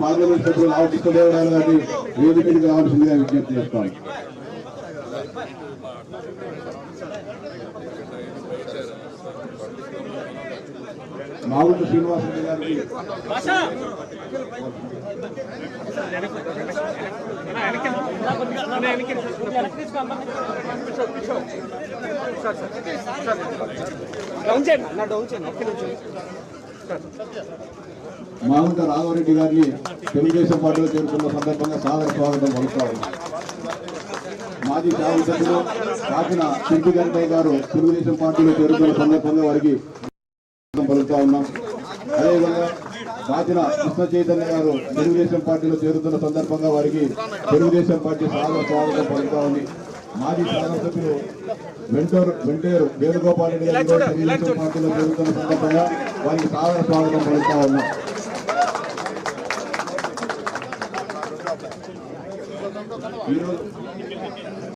Parliament సభ్యులు రావు కృష్ణదేవరాయలు గారిని వేదికకి రావాల్సిందిగా విజ్ఞప్తి చేస్తాను మాగుంట శ్రీనివాసరెడ్డి గారికి డౌన్ చేయండి నా డౌన్ చేయండి. ఒక్క నిమిషం మాగుంట రాఘవరెడ్డి గారిని తెలుగుదేశం పార్టీలో చేరుకున్న సందర్భంగా సాదర స్వాగతం పలుకుతారు. మాజీ శాసనసభ్యులు కాకిన శిల్పి గంటయ్య గారు తెలుగుదేశం పార్టీలో చేరుకున్న సందర్భంగా వారికి పలుకుతా ఉన్నాం. అదేవిధంగా కాకిన కృష్ణ చైతన్య గారు తెలుగుదేశం పార్టీలో చేరుతున్న సందర్భంగా వారికి తెలుగుదేశం పార్టీ సాదర స్వాగతం పలుకుతా ఉంది. మాజీ శాసనసభ్యులు వెంటూరు వెంటేరు వేణుగోపాల్ రెడ్డి గారు తెలుగుదేశం పార్టీలో చేరుతున్న సందర్భంగా వారికి సాదర స్వాగతం పలుకుతా ఉన్నాం. ఈరోజు